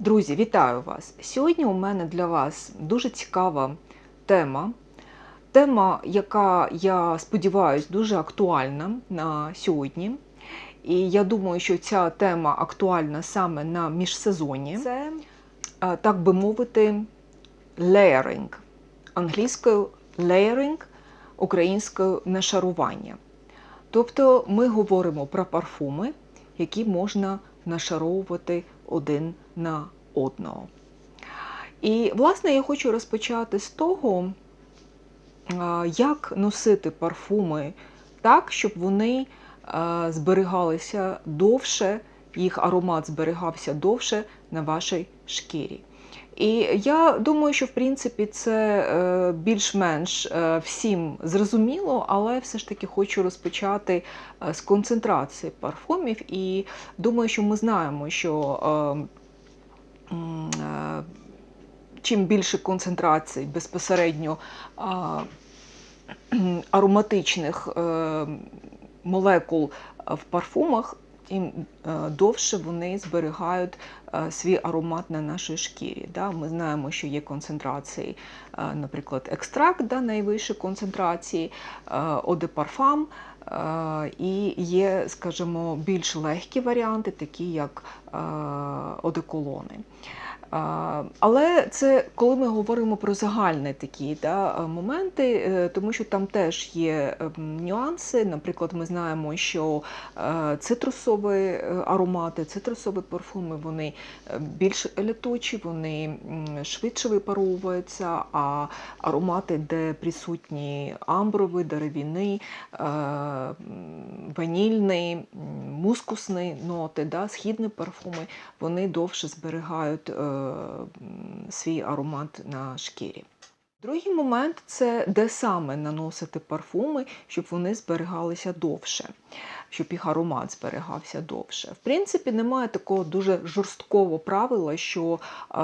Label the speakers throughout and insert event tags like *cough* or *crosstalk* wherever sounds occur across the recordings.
Speaker 1: Друзі, вітаю вас! Сьогодні у мене для вас дуже цікава тема. Тема, яка, я сподіваюся, дуже актуальна на сьогодні. І я думаю, що ця тема актуальна саме на міжсезонні. Це, так би мовити, layering. Англійською layering, українською нашарування. Тобто ми говоримо про парфуми, які можна нашаровувати один на одного. І, власне, я хочу розпочати з того, як носити парфуми так, щоб вони зберігалися довше, їх аромат зберігався довше на вашій шкірі. І я думаю, що в принципі це е, більш-менш е, всім зрозуміло, але все ж таки хочу розпочати е, з концентрації парфумів. І думаю, що ми знаємо, що чим більше концентрацій безпосередньо ароматичних молекул в парфумах, тим е, довше вони зберігають е, свій аромат на нашій шкірі. Ми знаємо, що є концентрації, е, наприклад, екстракт да, найвищі концентрації, одепарфам, і є, скажімо, більш легкі варіанти, такі як одеколони. Але це коли ми говоримо про загальні такі да, моменти, е, тому що там теж є ем, нюанси. Наприклад, ми знаємо, що е, цитрусові е, аромати, цитрусові парфуми вони більш літучі, вони швидше випаровуються, а аромати, де присутні амброві, дерев'яні, е, ванільні, мускусні ноти, да, східні парфуми, вони довше зберігають. Свій аромат на шкірі. Другий момент це де саме наносити парфуми, щоб вони зберігалися довше, щоб їх аромат зберігався довше. В принципі, немає такого дуже жорсткого правила, що е,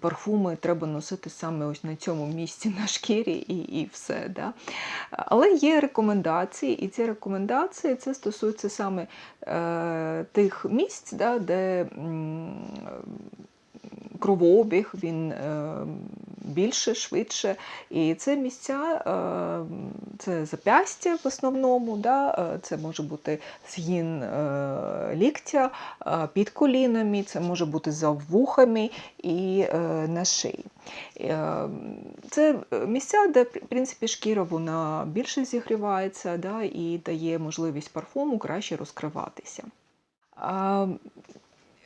Speaker 1: парфуми треба носити саме ось на цьому місці на шкірі і і все. Да? Але є рекомендації, і ці рекомендації це стосується саме е, тих місць, да, де. М, кровообіг, він е, більше, швидше. І це місця, е, це запястя в основному, да? Е, це може бути згін ліктя під колінами, це може бути за вухами і на шиї. Це місця, де в принципі, шкіра вона більше зігрівається да? і дає можливість парфуму краще розкриватися.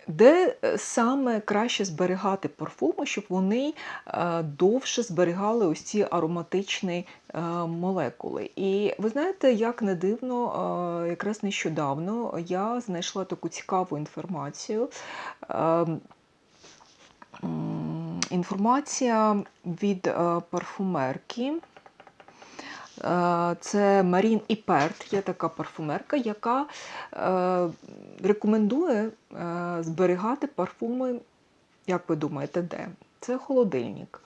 Speaker 1: Де е, саме краще зберігати парфуми, щоб вони е, довше зберігали ось ці ароматичні е, молекули? І ви знаєте, як не дивно, якраз нещодавно я знайшла таку цікаву інформацію. Інформація від парфумерки. Е, це Марін і Перт, є така парфумерка, яка е, рекомендує е, зберігати парфуми, як ви думаєте, де? Це холодильник.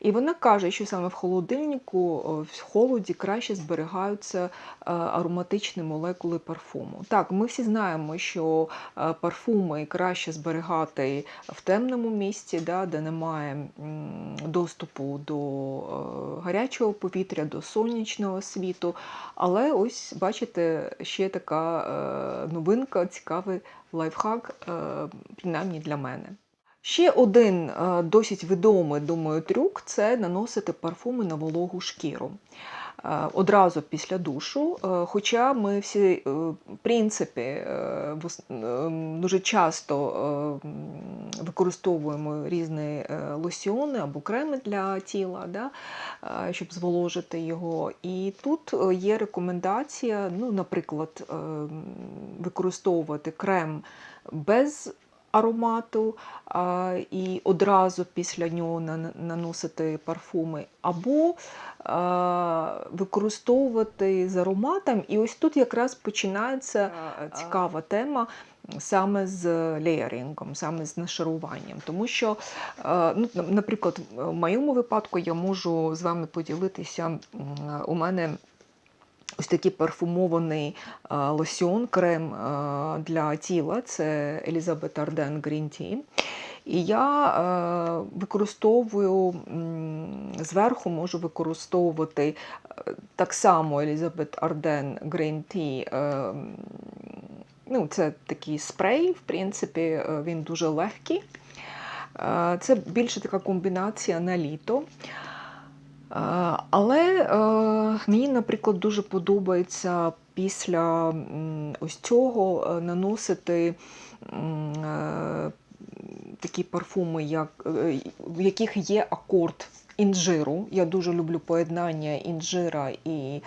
Speaker 1: І вона каже, що саме в холодильнику, в холоді краще зберігаються е, ароматичні молекули парфуму. Так, ми всі знаємо, що е, парфуми краще зберігати в темному місці, да, де немає доступу до е, гарячого повітря, до сонячного світу. Але ось, бачите, ще така новинка, цікавий лайфхак, принаймні для мене. Ще один е, досить відомий, думаю, трюк це наносити парфуми на вологу шкіру. Е, одразу після душу, е, хоча ми всі, в принципі, дуже часто використовуємо різні лосьони або креми для тіла, да, щоб зволожити його. І тут є рекомендація, ну, наприклад, використовувати крем без аромату а, і одразу після нього наносити парфуми, або а, використовувати з ароматом. І ось тут якраз починається цікава тема. Саме з леєрингом, саме з нашаруванням. Тому що, ну, наприклад, в моєму випадку я можу з вами поділитися, у мене Ось такий парфумований лосьон, крем для тіла це Елізабет Арден Green Tea. І я е, використовую зверху, можу використовувати е, так само Елізабет Арден Green Tea. е, Ну, це такий спрей, в принципі, е, він дуже легкий. Е, Це більше така комбінація на літо. Е, Але е, мені, наприклад, дуже подобається після ось цього е, наносити такі парфуми, як, в яких є акорд інжиру. Я дуже люблю поєднання інжира і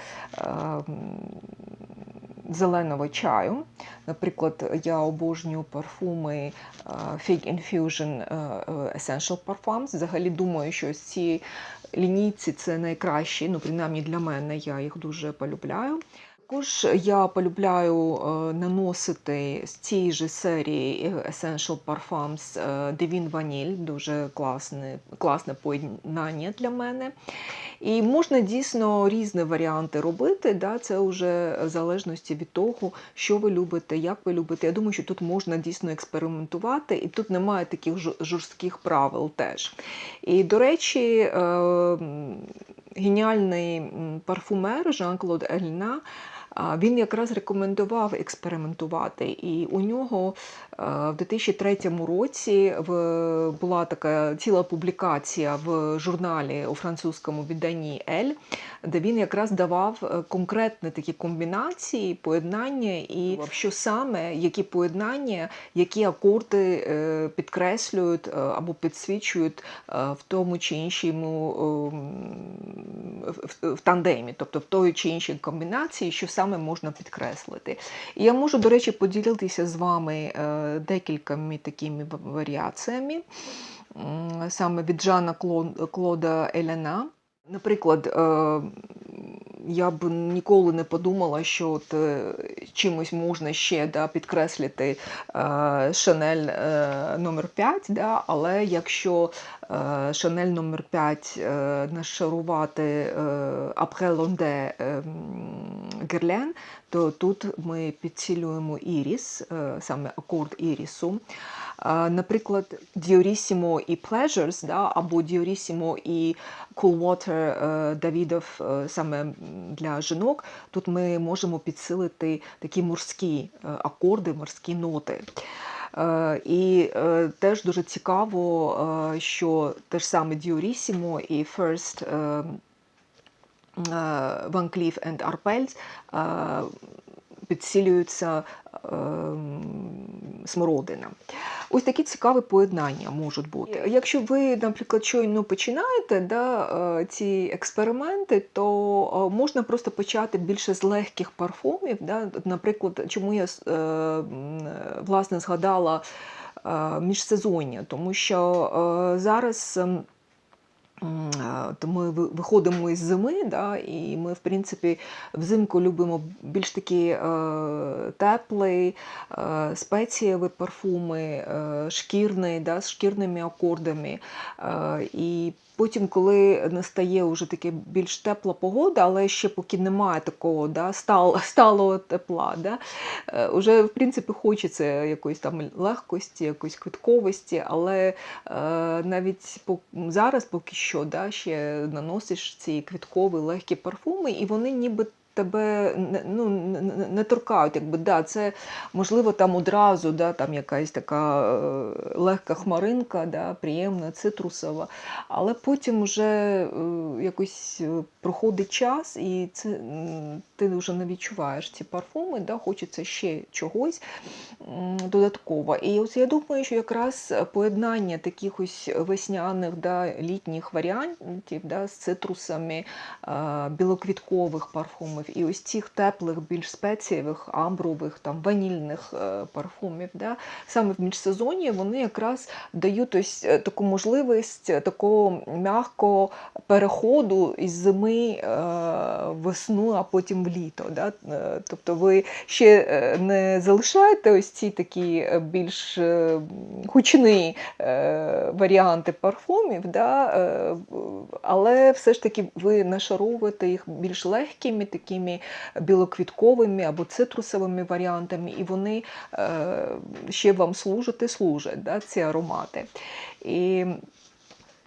Speaker 1: зеленого чаю. Наприклад, я обожнюю парфуми Fig Infusion Essential Parfums. Взагалі думаю, що ці лінійці це найкращі, ну принаймні для мене я їх дуже полюбляю. Також я полюбляю е, наносити з цієї ж серії е, Essential Parfums е, Divine Vanille, дуже класне, класне поєднання для мене. І можна дійсно різні варіанти робити. Да? Це вже в залежності від того, що ви любите, як ви любите. Я думаю, що тут можна дійсно експериментувати, і тут немає таких жорстких правил теж. І, до речі, геніальний парфумер Жан-Клод Ельна. Він якраз рекомендував експериментувати, і у нього е, в 2003 році була така ціла публікація в журналі у французькому відданні Ель, де він якраз давав е, конкретні такі комбінації, поєднання, і що саме, які поєднання, які акорди е, підкреслюють або підсвічують в тому чи іншому ем, в тандемі, тобто в той чи іншій комбінації, що саме можна підкреслити. І я можу, до речі, поділитися з вами е, декількома такими варіаціями, саме від Жана Клода Еляна. Наприклад, е, я б ніколи не подумала, що от е, чимось можна ще да, підкреслити Шанель е, номер 5, да, але якщо Шанель номер 5 е, нашарувати е, Après е, Герлен, то тут ми підцілюємо іріс, е, саме акорд ірісу. Е, Наприклад, Діорісімо і Pleasures, да, або Діорісімо і Cool Water е, Давідов саме для жінок, тут ми можемо підсилити такі морські акорди, морські ноти. І теж дуже цікаво, що те ж саме Діорісімо і First е, е, Van Cleef and е, підсилюються е, смородина. Ось такі цікаві поєднання можуть бути. Якщо ви, наприклад, щойно починаєте да, е, ці експерименти, то е, можна просто почати більше з легких парфумів. Да? Наприклад, чому я е, власне згадала міжсезоння, тому що зараз. То ми виходимо із зими, да, і ми, в принципі, взимку любимо більш такі е, теплі, е, спецієві парфуми, е, шкірні, да, з шкірними акордами. Е, і потім, коли настає вже таке більш тепла погода, але ще поки немає такого да, стал, сталого тепла, да, е, вже, в принципі, хочеться якоїсь там легкості, якоїсь квитковості, але е, навіть по, зараз поки що да, ще наносиш ці квіткові легкі парфуми, і вони ніби тебе ну, не, торкають. Якби, да, це можливо там одразу да, там якась така е, легка хмаринка, да, приємна, цитрусова, але потім вже е, якось е, проходить час, і це, ти вже не відчуваєш ці парфуми, да, хочеться ще чогось додатково. І ось я думаю, що якраз поєднання таких ось весняних да, літніх варіантів да, з цитрусами, білоквіткових парфумів і ось цих теплих, більш спецієвих, амбрових, там, ванільних е, парфумів. Да, саме в міжсезонні вони якраз дають ось е, таку можливість е, такого м'якого переходу із зими весну, а потім в літо. Да? Тобто ви ще не залишаєте ось ці такі більш гучні варіанти парфумів, да? але все ж таки ви нашаровуєте їх більш легкими, такими такими білоквітковими або цитрусовими варіантами, і вони е, ще вам служать і служать, да, ці аромати. І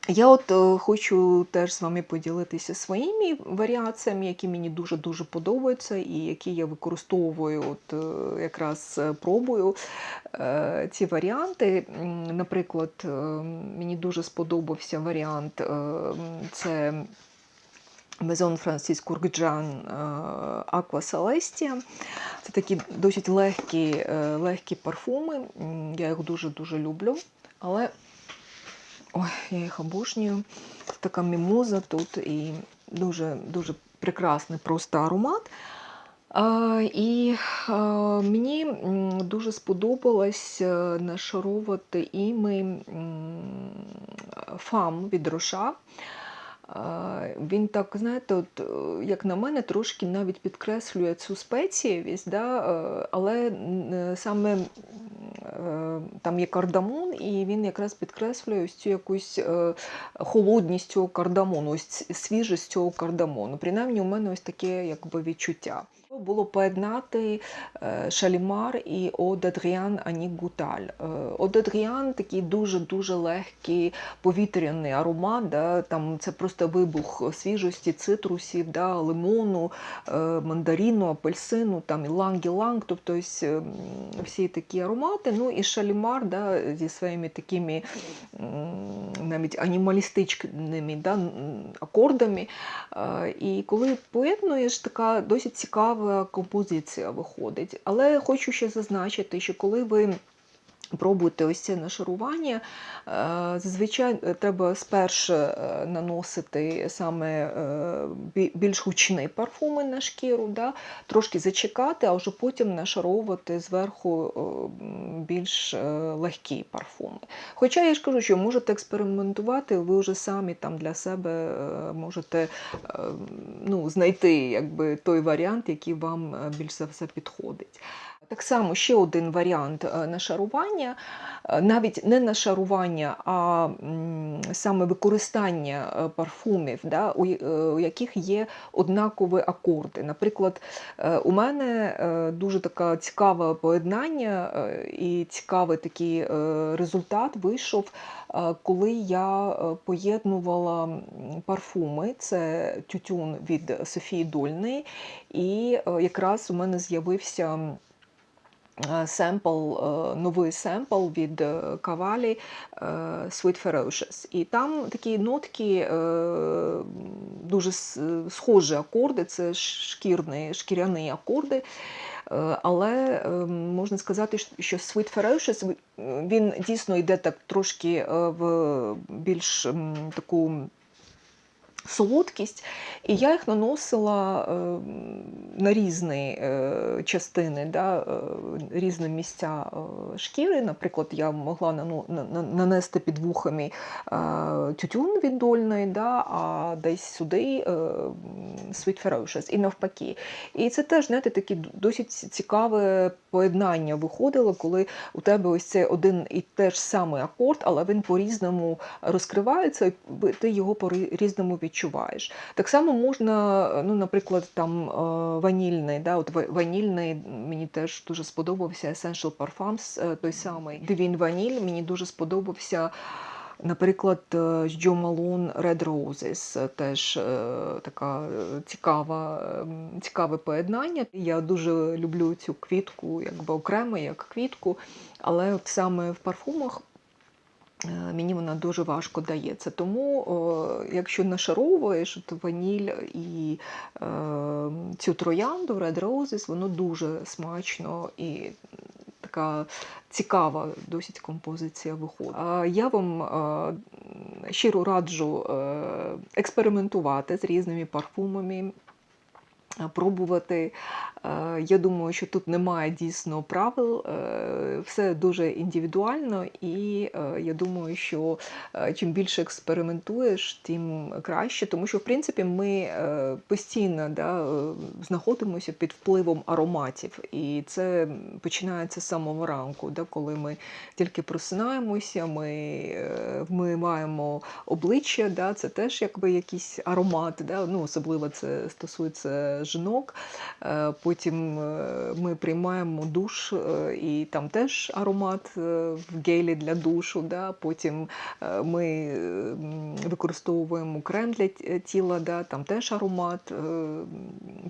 Speaker 1: я от е, хочу теж з вами поділитися своїми варіаціями, які мені дуже-дуже подобаються, і які я використовую, от е, якраз пробую ці варіанти. Наприклад, мені дуже сподобався варіант, це Maison Francis Kurkdjian Aqua Celestia. Це такі досить легкі, е, легкі парфуми. Я їх дуже-дуже люблю. Але ой, я їх обожнюю. Така мімоза тут і дуже, дуже прекрасний просто аромат. І мені дуже сподобалось е, нашаровувати іми фам від роша. Він так, знаєте, от, е, як на мене, трошки навіть підкреслює цю спецієвість, да? е, але е, саме там є кардамон, і він якраз підкреслює ось цю якусь холодність цього кардамону, ось свіжість цього кардамону. Принаймні, у мене ось таке якби відчуття. Було поєднати е, Шалімар і Од Адріан Ані Гуталь. Е, Од Адріан такий дуже-дуже легкий повітряний аромат. Да? Там це просто вибух свіжості, цитрусів, да? лимону, е, мандарину, апельсину, там іланг-іланг, тобто ось, ем, всі такі аромати. Ну і Шалімар да, зі своїми такими навіть анімалістичними да, акордами. І коли поєднуєш, така досить цікава композиція виходить. Але хочу ще зазначити, що коли ви пробуєте ось це нашарування, е, зазвичай е, треба спершу е, наносити саме більш гучні парфуми на шкіру, да? трошки зачекати, а вже потім нашаровувати зверху більш легкі парфуми. Хоча я ж кажу, що можете експериментувати, ви вже самі там для себе можете ну, знайти якби, той варіант, який вам більш за все підходить. Так само ще один варіант е, нашарування, е, навіть не нашарування, а саме використання е, парфумів, да, у, яких є однакові акорди. Наприклад, у мене дуже така цікаве поєднання і цікавий такий результат вийшов, коли я поєднувала парфуми. Це тютюн від Софії Дольної, і якраз у мене з'явився. Е, Семпл, е, новий семпл від Cavalli е, Sweet Ferocious. І там такі нотки, дуже схожі акорди, це шкірні, шкіряні акорди. Але можна сказати, що- Sweet Ferocious, він дійсно йде так трошки в більш таку солодкість, і я їх наносила е, на різні е, частини, да, е, різні місця е, шкіри. Наприклад, я могла нанести під вухами тютюн від дольної, да, а десь сюди Sweet Ferocious, і навпаки. І це теж знаєте, таке досить цікаве поєднання виходило, коли у тебе ось цей один і те ж самий акорд, але він по-різному розкривається, і ти його по-різному відчуваєш. Так само можна, ну, наприклад, там е, ванільний, да, от ванільний мені теж дуже сподобався Essential Parfums, е, той самий Divine Vanille, мені дуже сподобався. Наприклад, е, Joe Malone Red Roses е, теж е, така е, цікава, цікаве поєднання. Я дуже люблю цю квітку, якби окремо, як квітку, але саме в парфумах Е, Мені вона дуже важко дається. Тому, якщо нашаровуєш от ваніль і е, цю троянду Red Roses, воно дуже смачно і така цікава досить композиція виходить. Я вам е, щиро раджу е, експериментувати з різними парфумами. Пробувати. Е, Я думаю, що тут немає дійсно правил, е, все дуже індивідуально, і е, я думаю, що чим більше експериментуєш, тим краще, тому що в принципі ми постійно да, знаходимося під впливом ароматів, і це починається з самого ранку, да, коли ми тільки просинаємося, ми вмиваємо обличчя, да, це теж якби якийсь аромат, да, ну, особливо це стосується жінок. Е, Потім е, ми приймаємо душ, е, і там теж аромат в гелі для душу. Да? Потім ми використовуємо крем для тіла, да? там теж аромат.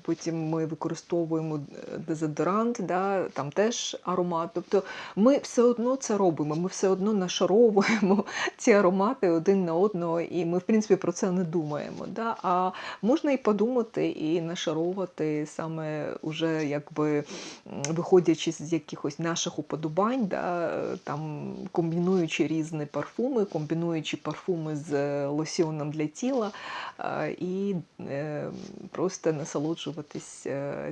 Speaker 1: Потім ми використовуємо дезодорант, да? там теж аромат. Тобто ми все одно це робимо, ми все одно нашаровуємо *laughs* ці аромати один на одного, і ми, в принципі, про це не думаємо. Да? А можна і подумати, і нашаровувати саме уже якби виходячи з якихось наших уподобань, да? там, комбінуючи різні парфуми, комбінуючи парфуми з е, лосьоном для тіла, е, і е, просто насолоджуватись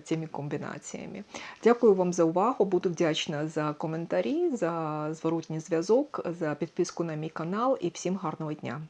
Speaker 1: цими комбінаціями. Дякую вам за увагу. Буду вдячна за коментарі, за зворотній зв'язок, за підписку на мій канал і всім гарного дня.